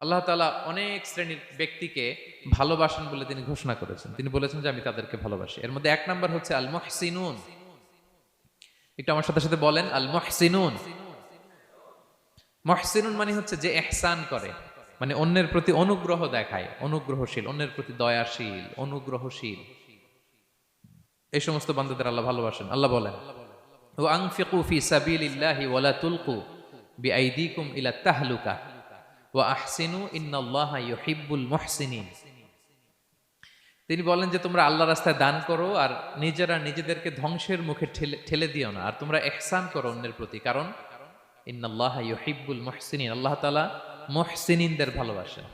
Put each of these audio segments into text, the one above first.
আল্লাহ তালা অনেক শ্রেণির ব্যক্তিকে ভালোবাসেন বলে তিনি ঘোষণা করেছেন। তিনি বলেছেন যে, আমি তাদেরকে ভালোবাসি। এর মধ্যে এক নম্বর হচ্ছে আল মহসিনুন একটু আমার সাথে সাথে বলেন আল মহসিনুন মহসিনুন মানে হচ্ছে যে, এহসান করে। মানে অন্যের প্রতি অনুগ্রহ দেখায়, অনুগ্রহশীল, অন্যের প্রতি দয়াশীল, অনুগ্রহশীল। এই সমস্ত বান্ধবদের আল্লাহ ভালোবাসেন। আল্লাহ বলেন ও আংফিকু ফি সাবিলিল্লাহি ওয়ালা তুলকু বিআইদিকুম ইলা তাহলুকা। তিনি বলেন যে, তোমরা আল্লাহ রাস্তায় দান করো আর নিজেরা নিজেদেরকে ধ্বংসের মুখে ঠেলে ঠেলে দিও না। আর তোমরা এহসান করো অন্যের প্রতি। কারণ আল্লাহ তাআলা মুহসিনিনদের ভালোবাসেন।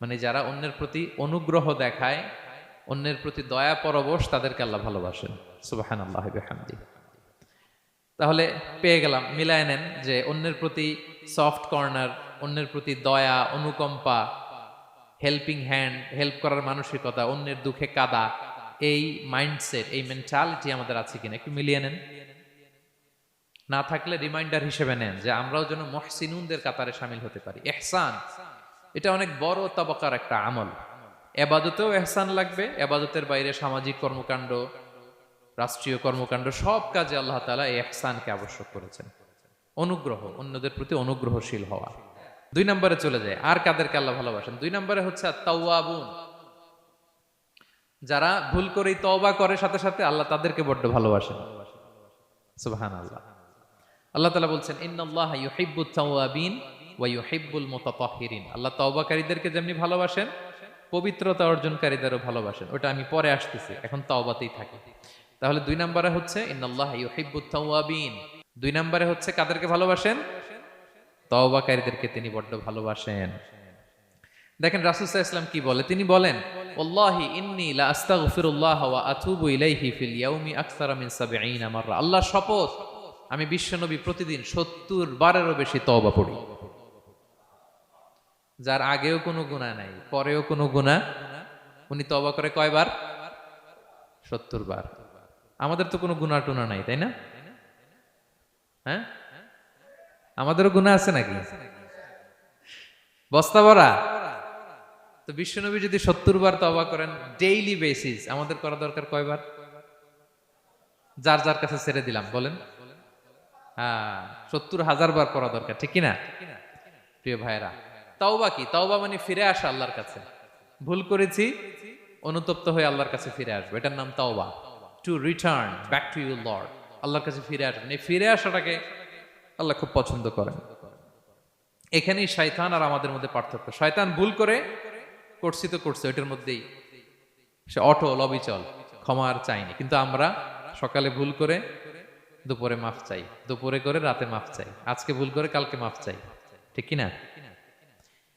মানে যারা অন্যের প্রতি অনুগ্রহ দেখায়, অন্যের প্রতি দয়া পরবশ তাদেরকে আল্লাহ ভালোবাসেন। সুবহানাল্লাহি বিহামদি। তাহলে পেয়ে গেলাম, মিলায় নেন যে, অন্যের প্রতি সফট কর্নার অন্যের প্রতি দয়া, অনুকম্পা হেল্পিং হ্যান্ড হেল্প করার মানসিকতা, অন্যের দুঃখে কাদা, এই মাইন্ডসেট এই মেন্টালিটি আমাদের আছে কিনা? একটু মিলিয়ে নেন। না থাকলে রিমাইন্ডার হিসেবে নেন যে আমরাও যেন মহসিনুনদের কাতারে সামিল হতে পারি। এহসান, এটা অনেক বড় তবকার একটা আমল। এবাদতেও এহসান লাগবে। এবাদতের বাইরে সামাজিক কর্মকাণ্ড, রাষ্ট্রীয় কর্মকাণ্ড, সব কাজে আল্লাহ তালা এই এহসানকে আবশ্যক করেছেন। অনুগ্রহ, অন্যদের প্রতি অনুগ্রহশীল হওয়া। দুই নম্বরে চলে যায়, আর কাদেরকে আল্লাহ ভালোবাসেন? দুই নম্বরে হচ্ছে তাওয়াবুন যারা ভুল করেই তওবা করে, সাথে সাথে আল্লাহ তাদেরকে বড্ড ভালোবাসেন। সুবহান আল্লাহ আল্লাহ তালা বলছেন, ইন্নাল্লাহ ইউহিব্বুত তাওয়াবিন ওয়া ইউহিব্বুল মুতাতাহহিরিন আল্লাহ তওবাকারীদেরকে যেমনি ভালোবাসেন, পবিত্রতা অর্জনকারীদেরও ভালোবাসেন। ওটা আমি পরে আসতেছি, এখন তওবাতেই থাকি। তাহলে দুই নম্বরে হচ্ছে, ইন্নাল্লাহ ইউহিব্বুত তাওয়াবিন। দুই নম্বরে হচ্ছে, কাদেরকে ভালোবাসেন? তওবাকারীদেরকে তিনি বড্ড ভালোবাসেন। দেখেন আলাইহি ওয়াসাল্লাম কি বলে? তিনি বলেন, ওয়াল্লাহি ইন্নী লা আস্তাগফিরুল্লাহ ওয়া আতুবু ইলাইহি ফিল ইয়াউমি আকসারা মিন 70 মাররা। আল্লাহ শপথ, আমি বিশ্বনবী প্রতিদিন 70 বারেরও বেশি তওবা পড়ি। যার আগেও কোনো গুনাহ নাই, পরেও কোনো গুনাহ, উনি তওবা করে কয়বার? 70 বার। আমাদের তো কোনো গুনাহ টুনা নাই, তাই না? হ্যাঁ? আমাদেরও গুণা আছে নাকি? বস্তা ভরা? তো বিশ্বনবী যদি সত্তর বার তবা করেন ডেইলি বেসিস আমাদের করা দরকার কয়বার? যার যার কাছে ছেড়ে দিলাম, বলেন। হ্যাঁ সত্তর হাজার বার করা দরকার, ঠিক কিনা? প্রিয় ভাইরা তাওবা কি? তাওবা মানে ফিরে আসা আল্লাহর কাছে। ভুল করেছি, অনুতপ্ত হয়ে আল্লাহর কাছে ফিরে আসবে। এটার নাম তাওবা। To return back to your lord আল্লাহর কাছে ফিরে আসবেন এই ফিরে আসাটাকে আল্লাহ খুব পছন্দ করেন। এখানেই শয়তান আর আমাদের মধ্যে পার্থক্য। শয়তান ভুল করে করছি তো করছে, ওইটার মধ্যেই সে অটো লবিচল ক্ষমা আর চাইনি। কিন্তু আমরা সকালে ভুল করে দুপুরে মাফ চাই। দুপুরে করে রাতে মাফ চাই। আজকে ভুল করে কালকে মাফ চাই। ঠিক কিনা?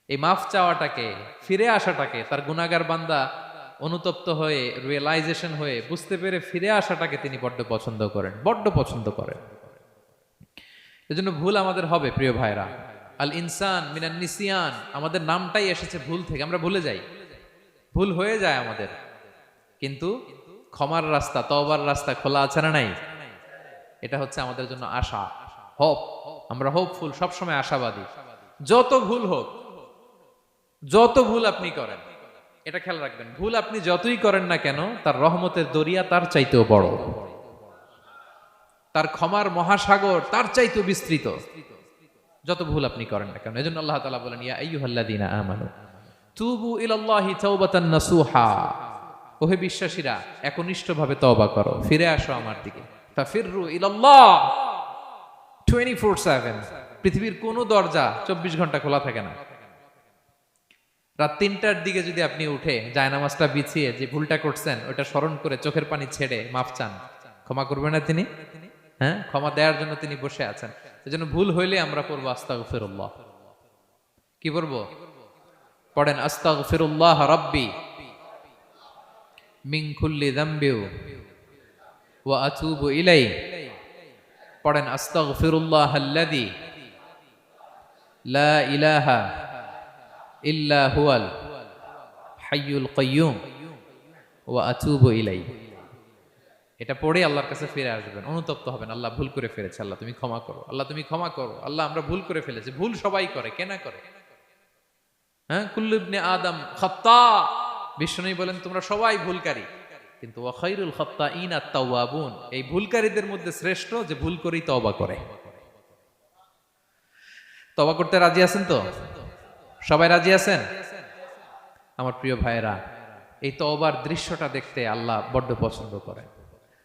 এই মাফ চাওয়াটাকে, ফিরে আসাটাকে, তার গুনাগার বান্দা অনুতপ্ত হয়ে রিয়েলাইজেশন হয়ে, বুঝতে পেরে ফিরে আসাটাকে তিনি বড্ড পছন্দ করেন। বড্ড পছন্দ করেন। এজন্য ভুল আমাদের হবে, প্রিয় ভাইরা আল ইনসান মিনান নিসিয়ান, আমাদের নামটাই এসেছে ভুল থেকে, আমরা ভুলে যাই। ভুল হয়ে যায় আমাদের। কিন্তু ক্ষমার রাস্তা, তওবার রাস্তা খোলা আছে না নাই? এটা হচ্ছে আমাদের জন্য আশা হোপ আমরা হোপফুল সবসময় আশাবাদী। যত ভুল হোক, যত ভুল আপনি করেন, এটা খেয়াল রাখবেন, ভুল আপনি যতই করেন না কেন, তার রহমতের দরিয়া তার চাইতেও বড়। তার ক্ষমার মহাসাগর তার চাইতেও বিস্তৃত। যত ভুল আপনি করেন না কেন, এজন্য আল্লাহ তাআলা বলেন, ইয়া আইয়ুহাল্লাযীনা আমানু, তুবু ইলাল্লাহি তাওবাতান নাসুহা। ওহে বিশ্বাসীরা, একনিষ্ঠভাবে তওবা করো, ফিরে আসো আমার দিকে। ফাফিররু ইলাল্লাহ। 24/7 পৃথিবীর কোনো দরজা 24 ঘণ্টা খোলা থাকে না। রাত তিনটার দিকে যদি আপনি উঠে জায়নামাজটা বিছিয়ে যে ভুলটা করছেন, ওটা স্মরণ করে চোখের পানি ছেড়ে মাফ চান। ক্ষমা করবেন না তিনি? হ্যাঁ? ক্ষমা দেওয়ার জন্য তিনি বসে আছেন। এজন্য ভুল হইলে আমরা পড়ব আস্তাগফিরুল্লাহ। কি পড়ব? পড়েন, আস্তাগফিরুল্লাহ রাব্বি মিন কুল্লি যামবিউ ওয়া আতুবু ইলাই। পড়েন, আস্তাগফিরুল্লাহ আল্লাযী লা ইলাহা ইল্লা হুয়াল হাইয়ুল কাইয়ুম ওয়া আতুবু ইলাই। এটা পড়ে আল্লাহর কাছে ফিরে আসবেন, অনুতপ্ত হবেন, আল্লাহ ভুল করে ফেলেছে, আল্লাহ তুমি ক্ষমা করো, আল্লাহ তুমি ক্ষমা করো, আল্লাহ আমরা ভুল করে ফেলেছি, ভুল সবাই করে কেনা করে? হ্যাঁ? কুল্লুবনে আদম খত্তা বিষ্ণু বলেন, তোমরা সবাই ভুলকারী। কিন্তু ওয়াখাইরুল খত্তা ইন আত্মাউয়াবুন এই ভুলকারীদের মধ্যে শ্রেষ্ঠ যে ভুল করেই তবা করে। তবা করতে রাজি আছেন তো? সবাই রাজি আছেন? আমার প্রিয় ভাইয়েরা, এই তবার দৃশ্যটা দেখতে আল্লাহ বড্ড পছন্দ করে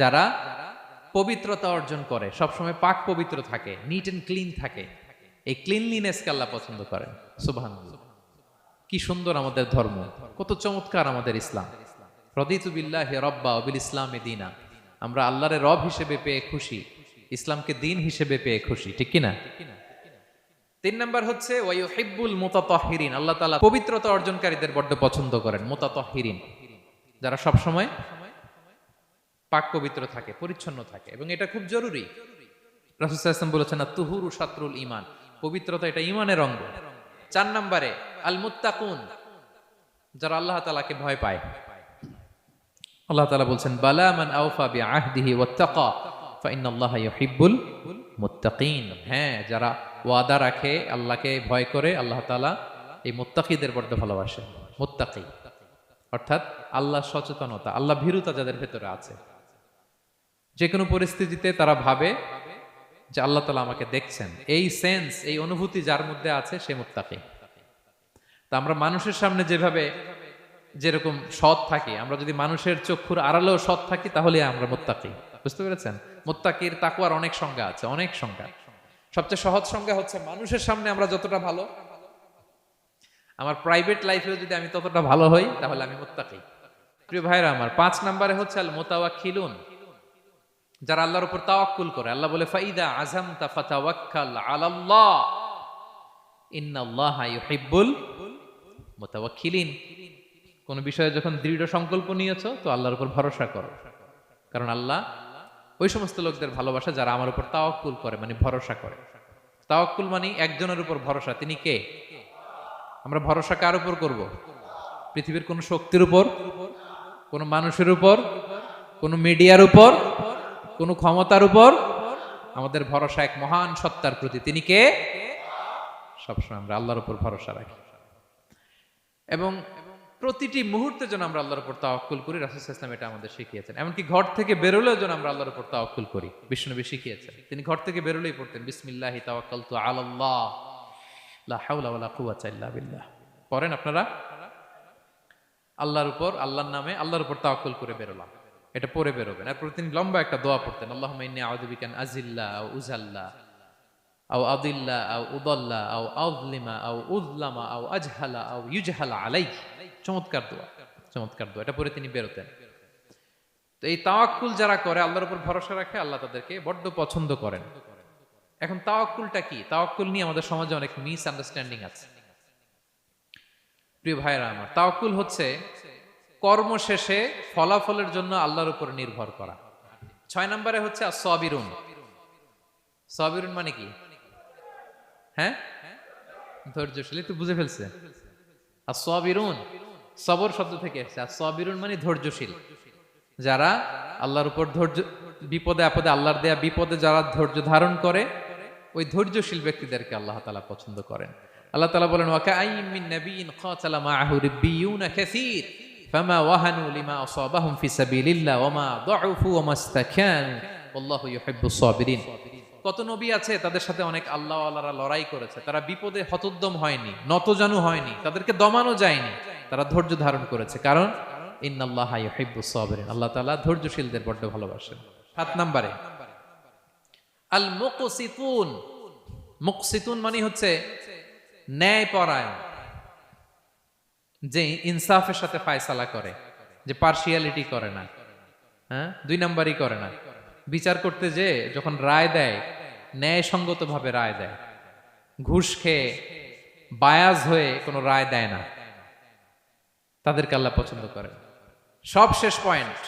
যারা পবিত্রতা অর্জন করে, সবসময় পাক পবিত্র থাকে নিট এন্ড ক্লিন থাকে। এই ক্লিনলিনেসকে আল্লাহ পছন্দ করেন। সুবহান কি সুন্দর আমাদের ধর্ম, কত চমৎকার আমাদের ইসলাম। রদিতু বিল্লাহি রব্বা অবিল ইসলামে দিনা। আমরা আল্লাহরে রব হিসেবে পেয়ে খুশি, ইসলামকে দিন হিসেবে পেয়ে খুশি, ঠিক কি না তিন নাম্বার হচ্ছে ওয়াইহিব্বুল মুতাতাহহিরিন আল্লাহ তাআলা পবিত্রতা অর্জনকারীদের বড্ড পছন্দ করেন মুতাতাহহিরিন যারা সব সময় পাক পবিত্র থাকে, পরিচ্ছন্ন থাকে এবং এটা খুব জরুরি। ওয়াসাল্লাম বলেছেন না তুহুরু শাত্রুল ঈমান। পবিত্রতা এটা ঈমানের অঙ্গ। চার নম্বরে আল মুত্তাকুন যারা আল্লাহ তাআলাকে ভয় পায়। আল্লাহ তাআলা বলছেন, বালা মান আওফা বি আহদিহি ওয়াত্তাকা, ফা ইন্নাল্লাহা ইউহিব্বুল মুত্তাকিন। হ্যাঁ যারা ওয়াদা রাখে, আল্লাহকে ভয় করে, আল্লাহ তালা এই মুত্তাকিদের বড্ড ভালোবাসে। মুত্তাকি। অর্থাৎ আল্লাহ সচেতনতা, আল্লাহ ভীরুতা যাদের ভেতরে আছে। যে কোনো পরিস্থিতিতে তারা ভাবে যে আল্লাহ তালা আমাকে দেখছেন। এই সেন্স এই অনুভূতি যার মধ্যে আছে সে মুত্তাকি। তা আমরা মানুষের সামনে যেভাবে যেরকম সৎ থাকি, আমরা যদি মানুষের চক্ষুর আড়ালেও সৎ থাকি, তাহলে আমরা মোত্তাকি। বুঝতে পেরেছেন? মোত্তাকির তাকুয়ার অনেক সংজ্ঞা আছে, অনেক সংজ্ঞা। সবচেয়ে সহজ সংজ্ঞা হচ্ছে, মানুষের সামনে আমরা যতটা ভালো, আমার প্রাইভেট লাইফেও যদি আমি ততটা ভালো হই, তাহলে আমি মোত্তাকি। প্রিয় ভাইরা আমার, পাঁচ নম্বরে হচ্ছে আল মোতাওয়াক্কিলুন যারা আল্লাহর উপর তাওয়াক্কুল করে, আল্লাহ বলে, ফাইদা আযামতা ফাতাওয়াক্কাল আলাল্লাহ। ইন্নাল্লাহা ইউহিব্বুল মুতাওয়াক্কিলিন। কোন বিষয়ে যখন দৃঢ় সংকল্প নিয়েছো, তো আল্লাহর উপর ভরসা করো। কারণ আল্লাহ ওই সমস্ত লোকদের ভালোবাসা যারা আমার উপর তাওয়াক্কুল করে মানে ভরসা করে। তাওয়াক্কুল মানে একজনের উপর ভরসা। তিনি কে? আমরা ভরসা কার উপর করব? পৃথিবীর কোন শক্তির উপর? কোন মানুষের উপর? কোন মিডিয়ার উপর? কোন ক্ষমতার উপর? আমাদের ভরসা এক মহান সত্তার প্রতি। তিনি কে? সবসময় আমরা আল্লাহর উপর ভরসা রাখি। এবং প্রতিটি মুহূর্তে যেন আমরা আল্লাহর উপর তাওয়াক্কুল করি, রাসূল ইসলাম এটা আমাদের শিখিয়েছেন। এমনকি ঘর থেকে বেরোলেও যেন আমরা আল্লাহর উপর তাওয়াক্কুল করি। বিষ্ণুনবী শিখিয়েছেন। তিনি ঘর থেকে বেরোলেই পড়তেন, বিসমিল্লাহি তাওয়াক্কালতু আলাল্লাহ, লা হাওলা ওয়ালা কুওয়াতা ইল্লা বিল্লাহ। পড়েন আপনারা? আল্লাহর উপর, আল্লাহর নামে আল্লাহর উপর তাওয়াক্কুল করে বেরোলাম। এটা পরে বেরোবেন। এরপর তিনি লম্বা একটা দোয়া পড়তেন, আল্লাহুম্মা ইন্নী আন আও উযাল্লা আও আদিল্লা আও উদাল্লা আও আযলিমা আও উযলামা আও আজহালা আও ইউজহালা আলাই চমৎকার দোয়া চমৎকার দোয়া। এটা পরে তিনি বেরোতেন। তো এই তাওয়াক্কুল যারা করে, আল্লাহর উপর ভরসা রাখে, আল্লাহ তাদেরকে বড্ড পছন্দ করেন। এখন তাওয়াক্কুলটা কি? তাওয়াক্কুল নিয়ে আমাদের সমাজে অনেক মিস আন্ডারস্ট্যান্ডিং আছে। প্রিয় ভাইরা আমার, তাওয়াক্কুল হচ্ছে কর্ম শেষে ফলাফলের জন্য আল্লাহর উপর নির্ভর করা। ছয় নম্বরে হচ্ছে সবিরুন সবিরুন মানে কি? হ্যাঁ? ধৈর্যশীল, একটু বুঝে ফেলছে। আর সবিরুন সবর শব্দ থেকে এসেছে। আর সবিরুন মানে ধৈর্যশীল। যারা আল্লাহর উপর ধৈর্য, বিপদে, আপদে আল্লাহর দেয়া বিপদে যারা ধৈর্য ধারণ করে, ওই ধৈর্যশীল ব্যক্তিদেরকে আল্লাহ তালা পছন্দ করেন। আল্লাহ তালা বলেন ওয়াকাইম মিন নাবিয়িন ক্বাতালা মাআহু রিব্বিয়ুনা কাসীর। ফামা ওয়াহানু লিমা আসাবাহুম ফি সাবিলিল্লাহ ওয়ামা দাউফু ওয়ামা ইসতাকানু। আল্লাহু ইউহিব্বুস সাবিরিন। কত নবী আছে, তাদের সাথে অনেক আল্লাহ আল্লাহরা লড়াই করেছে। তারা বিপদে হতোদ্যম হয়নি নত নতজানু হয়নি, তাদেরকে দমানো যায়নি। তারা ধৈর্য ধারণ করেছে। কারণ, ইন্নাল্লাহ ইউহিব্বুস সাবিরিন। আল্লাহ তাআলা ধৈর্যশীলদের বড্ড ভালোবাসেন। সাত নম্বরে আল মুকসিতুন মুকসিতুন মানে হচ্ছে ন্যায় পরায়ণ যে ইনসাফের সাথে ফায়সালা করে, যে পার্সিয়ালিটি করে না হ্যাঁ? দুই নাম্বারই করে না। বিচার করতে যে যখন রায় দেয়, ন্যায়সঙ্গতভাবে রায় দেয়, ঘুষ খেয়ে বায়াজ হয়ে কোনো রায় দেয় না, তাদেরকে আল্লাহ পছন্দ করে সব শেষ পয়েন্ট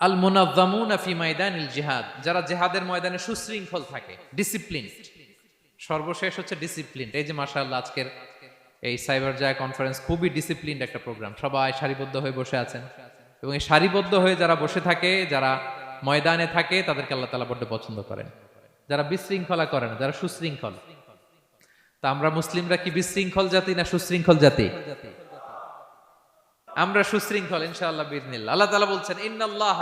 আল মুনাজ্জামুনা ফি মাইদানিল জিহাদ। যারা জিহাদের ময়দানে সুশৃঙ্খল থাকে ডিসিপ্লিন সর্বশেষ হচ্ছে ডিসিপ্লিন এই যে মাশাআল্লাহ আজকের এই সাইবার জায় কনফারেন্স খুবই ডিসিপ্লিনড একটা প্রোগ্রাম সবাই সারিবদ্ধ হয়ে বসে আছেন। এবং এই সারিবদ্ধ হয়ে যারা বসে থাকে, যারা ময়দানে থাকে, তাদেরকে আল্লাহ তালা বড্ড পছন্দ করেন। যারা বিশৃঙ্খলা করে না, যারা সুশৃঙ্খল। তা আমরা মুসলিমরা কি বিশৃঙ্খল জাতি না সুশৃঙ্খল জাতি? আমরা সুশৃঙ্খল, ইনশাআল্লাহ বিজনিল্লাহ আল্লাহ তাআলা বলছেন, ইন্নাল্লাহ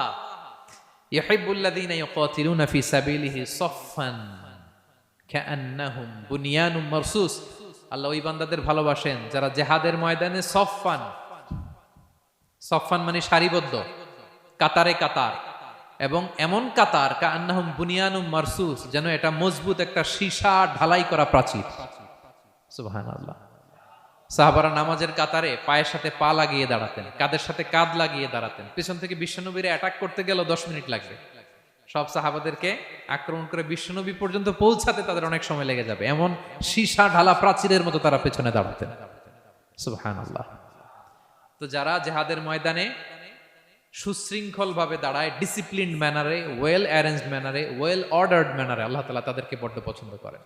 ইউহিব্বুল্লাযীনা ইউকাতিলুনা ফি সাবিলিহি সাফফান কাআন্নাহুম বুনিয়ানুম মারসুস। আল্লাহ ওই বান্দাদের ভালোবাসেন, যারা জেহাদের ময়দানে সফফান। সফফান মানে সারিবদ্ধ, কাতারে কাতার। এবং এমন কাতার বুনিয়ানুম মারসুস, যেন এটা মজবুত একটা সীসা ঢালাই করা প্রাচীর। সুবহানাল্লাহ। সাহাবারা নামাজের কাতারে পায়ের সাথে পা লাগিয়ে দাঁড়াতেন, কাদের সাথে কাঁধ লাগিয়ে দাঁড়াতেন। পেছন থেকে বিশ্বনবীরে অ্যাটাক করতে গেল, দশ মিনিট লাগবে। সব সাহাবাদেরকে আক্রমণ করে বিশ্বনবী পর্যন্ত পৌঁছাতে তাদের অনেক সময় লেগে যাবে। এমন সীসা ঢালা প্রাচীরের মতো তারা পেছনে দাঁড়াতেন। সুহান আল্লাহ তো যারা জেহাদের ময়দানে সুশৃঙ্খল ভাবে দাঁড়ায় ডিসিপ্লিন ম্যানারে ওয়েল অ্যারেঞ্জ ম্যানারে ওয়েল অর্ডার্ড ম্যানারে আল্লাহ তালা তাদেরকে বড্ড পছন্দ করেন।